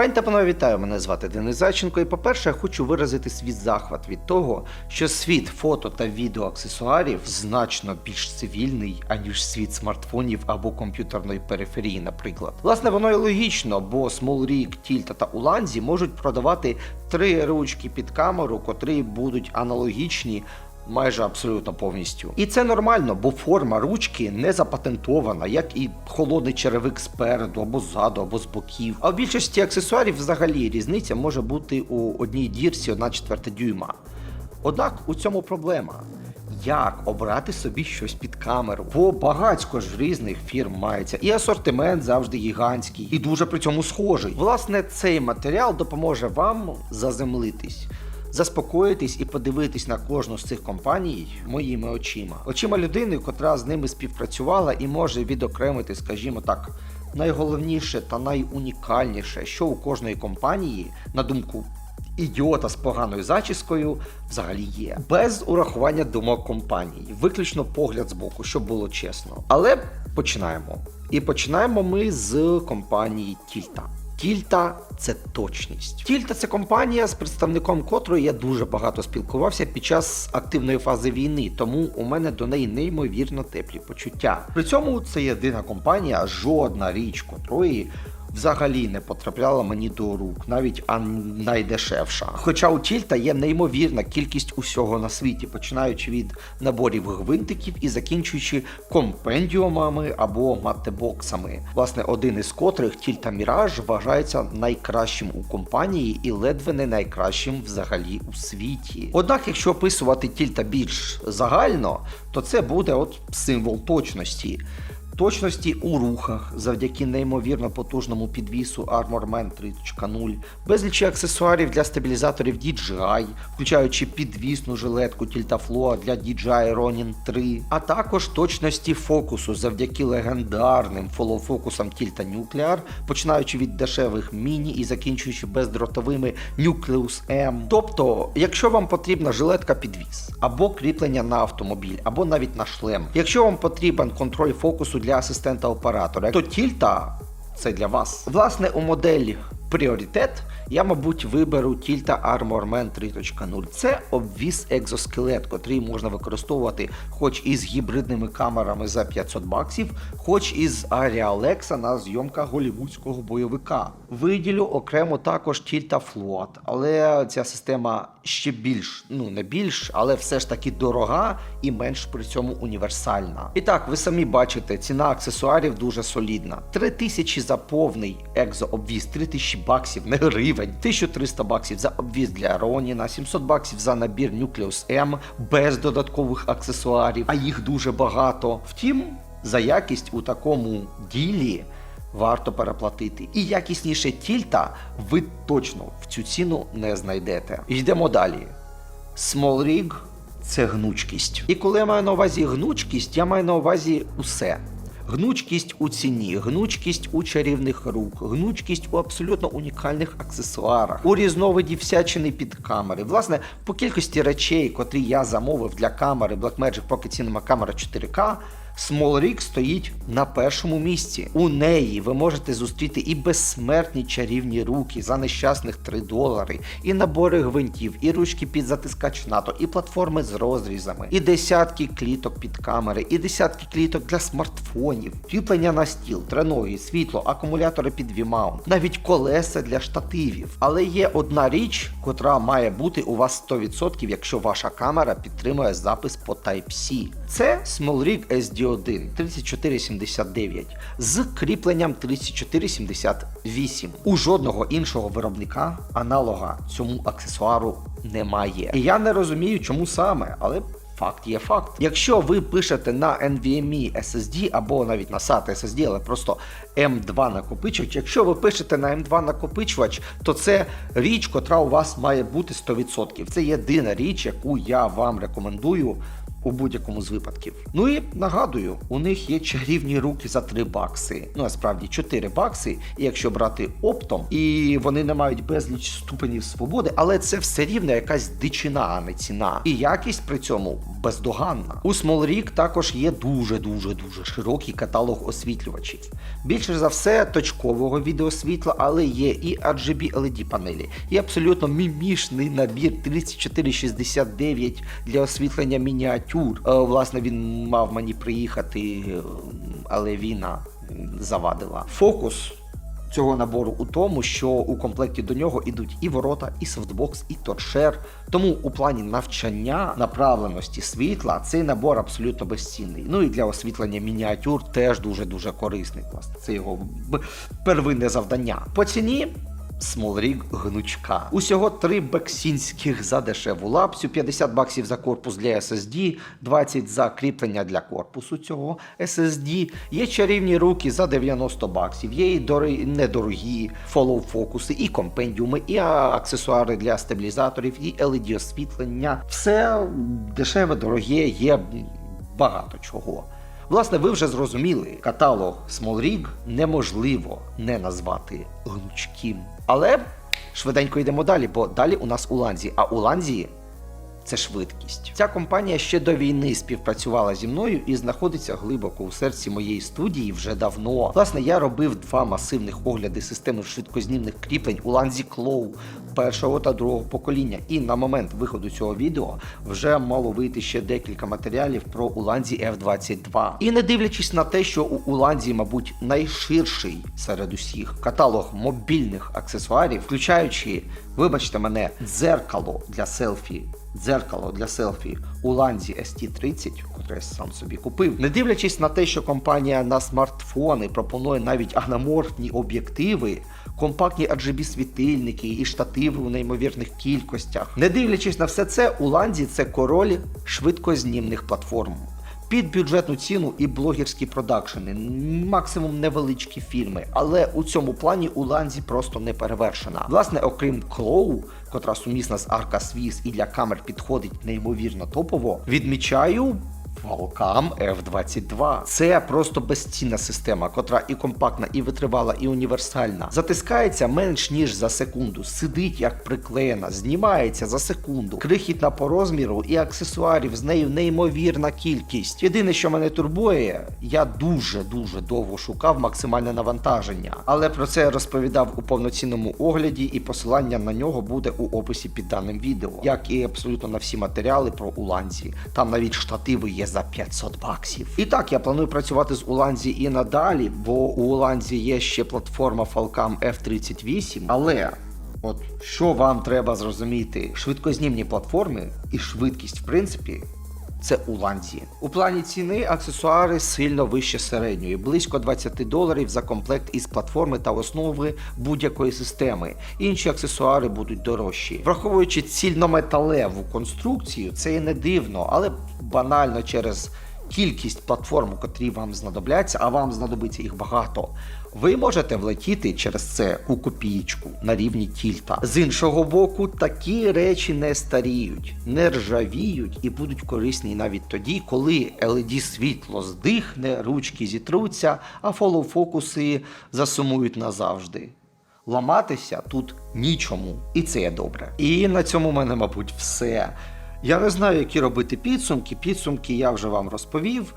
Пані та панове, вітаю! Мене звати Денис Зайченко. І по-перше, я хочу виразити свій захват від того, що світ фото та відеоаксесуарів значно більш цивільний, аніж світ смартфонів або комп'ютерної периферії, наприклад. Власне, воно і логічно, бо Smallrig, Тільта та Уланзі можуть продавати три ручки під камеру, котрі будуть аналогічні майже абсолютно повністю. І це нормально, бо форма ручки не запатентована, як і холодний черевик спереду, або ззаду, або з боків. А в більшості аксесуарів взагалі різниця може бути у одній дірці 1 четверта дюйма. Однак у цьому проблема. Як обрати собі щось під камеру? Бо багатько ж різних фірм мається, і асортимент завжди гігантський, і дуже при цьому схожий. Власне, цей матеріал допоможе вам заземлитись заспокоїтись і подивитись на кожну з цих компаній моїми очима. Очима людини, котра з ними співпрацювала і може відокремити, скажімо так, найголовніше та найунікальніше, що у кожної компанії, на думку ідіота з поганою зачіскою, взагалі є. Без урахування думок компанії, виключно погляд з боку, щоб було чесно. Але починаємо. І починаємо ми з компанії Тільта. Тільта це точність. Тільта це компанія, з представником котрої я дуже багато спілкувався під час активної фази війни, тому у мене до неї неймовірно теплі почуття. При цьому це єдина компанія, жодна річ котрої. Взагалі не потрапляла мені до рук, навіть а найдешевша. Хоча у Тільта є неймовірна кількість усього на світі, починаючи від наборів гвинтиків і закінчуючи компендіумами або матебоксами. Власне, один із котрих Тільта Міраж вважається найкращим у компанії і ледве не найкращим взагалі у світі. Однак, якщо описувати Тільта більш загально, то це буде от символ точності. Точності у рухах завдяки неймовірно потужному підвісу Armorman 3.0, безлічі аксесуарів для стабілізаторів DJI, включаючи підвісну жилетку Tiltaflow для DJI Ronin 3, а також точності фокусу завдяки легендарним фоллоу-фокусам Tilta Nuclear, починаючи від дешевих міні і закінчуючи бездротовими Nucleus M. Тобто, якщо вам потрібна жилетка підвіс, або кріплення на автомобіль, або навіть на шлем, якщо вам потрібен контроль фокусу для асистента оператора, то тільта це для вас. Власне, у моделі пріоритет я, мабуть, виберу Tilta Armorman 3.0. Це обвіз екзоскелет, котрий можна використовувати хоч із гібридними камерами за 500 баксів, хоч із Aria Alexa на зйомках голівудського бойовика. Виділю окремо також Tilta Float, але ця система ще більш, ну не більш, але все ж таки дорога і менш при цьому універсальна. І так, ви самі бачите, ціна аксесуарів дуже солідна. 3000 за повний екзообвіз, 3000 баксів, не гривень, 1300 баксів за обвіз для Роніна, 700 баксів за набір Nucleus M без додаткових аксесуарів, а їх дуже багато. Втім, за якість у такому ділі. Варто переплатити. І якісніше тільта ви точно в цю ціну не знайдете. Йдемо далі. Small Rig – це гнучкість. І коли я маю на увазі гнучкість, я маю на увазі усе. Гнучкість у ціні, гнучкість у чарівних рук, гнучкість у абсолютно унікальних аксесуарах, у різновиді всячини під камери. Власне, по кількості речей, котрі я замовив для камери Blackmagic Pocket Cinema Camera 4K, Small стоїть на першому місці. У неї ви можете зустріти і безсмертні чарівні руки за нещасних 3 долари, і набори гвинтів, і ручки під затискач НАТО, і платформи з розрізами, і десятки кліток під камери, і десятки кліток для смартфонів, кріплення на стіл, треноги, світло, акумулятори під V-mount, навіть колеса для штативів. Але є одна річ, котра має бути у вас 100%, якщо ваша камера підтримує запис по Type-C. Це SmallRig SD1 3479 з кріпленням 3478. У жодного іншого виробника аналога цьому аксесуару немає. І я не розумію, чому саме, але. Факт є факт. Якщо ви пишете на NVMe SSD або навіть на SATA SSD, але просто M2 накопичувач, якщо ви пишете на M2 накопичувач, то це річ, котра у вас має бути 100%. Це єдина річ, яку я вам рекомендую у будь-якому з випадків. Ну і нагадую, у них є чарівні руки за 3 бакси. Ну насправді 4 бакси, якщо брати оптом, і вони не мають безліч ступенів свободи, але це все рівно якась дичина, а не ціна. І якість при цьому бездоганна. У Smallrig також є дуже дуже дуже широкий каталог освітлювачів. Більше за все точкового відеосвітла, але є і RGB LED панелі, і абсолютно мімішний набір 3469 для освітлення мініатюр. Е, Власне, він мав мені приїхати, е, але війна завадила. Фокус цього набору у тому, що у комплекті до нього ідуть і ворота, і софтбокс, і торшер. Тому у плані навчання направленості світла цей набор абсолютно безцінний. Ну і для освітлення мініатюр теж дуже дуже корисний. Власне, це його первинне завдання. По ціні. Смолрік гнучка. Усього три бексінських за дешеву лапсю, 50 баксів за корпус для SSD, 20 за кріплення для корпусу цього SSD. Є чарівні руки за 90 баксів, є і недорогі follow фокуси, і компендіуми, і аксесуари для стабілізаторів, і LED освітлення. Все дешеве, дороге, є багато чого. Власне, ви вже зрозуміли, каталог Смолрік неможливо не назвати гнучким. Але швиденько йдемо далі, бо далі у нас Уланзі, а Уланзі це швидкість. Ця компанія ще до війни співпрацювала зі мною і знаходиться глибоко у серці моєї студії вже давно. Власне, я робив два масивних огляди системи швидкознімних кріплень у Ланзі Клоу першого та другого покоління. І на момент виходу цього відео вже мало вийти ще декілька матеріалів про Уланзі F22. І не дивлячись на те, що у Уланзі, мабуть, найширший серед усіх каталог мобільних аксесуарів, включаючи, вибачте мене, дзеркало для селфі. Дзеркало для селфі у ланзі ST30, котре я сам собі купив. Не дивлячись на те, що компанія на смартфони пропонує навіть анаморфні об'єктиви, компактні RGB світильники і штативи у неймовірних кількостях. Не дивлячись на все це, у ланзі це король швидкознімних платформ. Під бюджетну ціну і блогерські продакшени, максимум невеличкі фільми, але у цьому плані у ланзі просто не перевершена. Власне, окрім Клоу, котра сумісна з Арка Свіс і для камер підходить неймовірно топово, відмічаю. Valcam F22. Це просто безцінна система, котра і компактна, і витривала, і універсальна. Затискається менш ніж за секунду, сидить як приклеєна, знімається за секунду. Крихітна по розміру і аксесуарів з нею неймовірна кількість. Єдине, що мене турбує, я дуже дуже довго шукав максимальне навантаження, але про це я розповідав у повноцінному огляді, і посилання на нього буде у описі під даним відео, як і абсолютно на всі матеріали про Уланзі. Там навіть штативи є за 500 баксів. І так, я планую працювати з Уланзі і надалі, бо у Уланзі є ще платформа Falcam F38, але. От що вам треба зрозуміти, швидкознімні платформи і швидкість, в принципі, це у ланзі. У плані ціни аксесуари сильно вище середньої, близько 20 доларів за комплект із платформи та основи будь-якої системи. Інші аксесуари будуть дорожчі. Враховуючи цільнометалеву конструкцію, це і не дивно, але банально через кількість платформ, котрі вам знадобляться, а вам знадобиться їх багато. Ви можете влетіти через це у копієчку на рівні тільта. З іншого боку, такі речі не старіють, не ржавіють і будуть корисні навіть тоді, коли LED світло здихне, ручки зітруться, а фоллоу-фокуси засумують назавжди. Ламатися тут нічому, і це є добре. І на цьому в мене, мабуть, все. Я не знаю, які робити підсумки. Підсумки я вже вам розповів.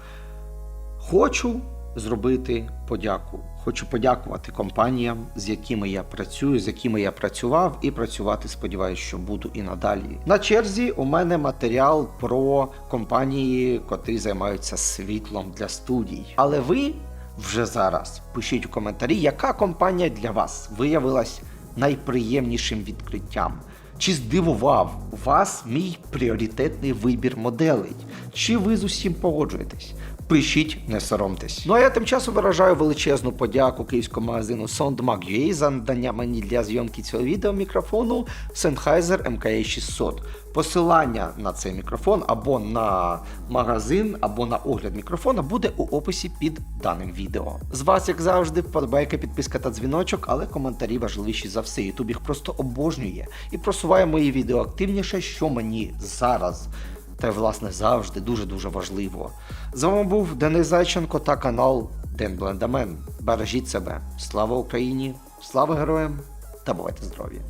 Хочу зробити подяку. Хочу подякувати компаніям, з якими я працюю, з якими я працював, і працювати, сподіваюся, що буду і надалі. На черзі у мене матеріал про компанії, котрі займаються світлом для студій. Але ви вже зараз пишіть у коментарі, яка компанія для вас виявилась найприємнішим відкриттям. Чи здивував вас мій пріоритетний вибір моделей? Чи ви з усім погоджуєтесь? Пишіть, не соромтесь. Ну а я тим часом виражаю величезну подяку київському магазину SoundMag.ua за надання мені для зйомки цього відео мікрофону Sennheiser MKE 600. Посилання на цей мікрофон або на магазин, або на огляд мікрофона буде у описі під даним відео. З вас, як завжди, вподобайка, підписка та дзвіночок, але коментарі важливіші за все. Ютуб їх просто обожнює і просуває мої відео активніше, що мені зараз та й власне завжди дуже-дуже важливо. З вами був Денис Зайченко та канал Ден Блендамен. Бережіть себе. Слава Україні! Слава героям та бувайте здорові!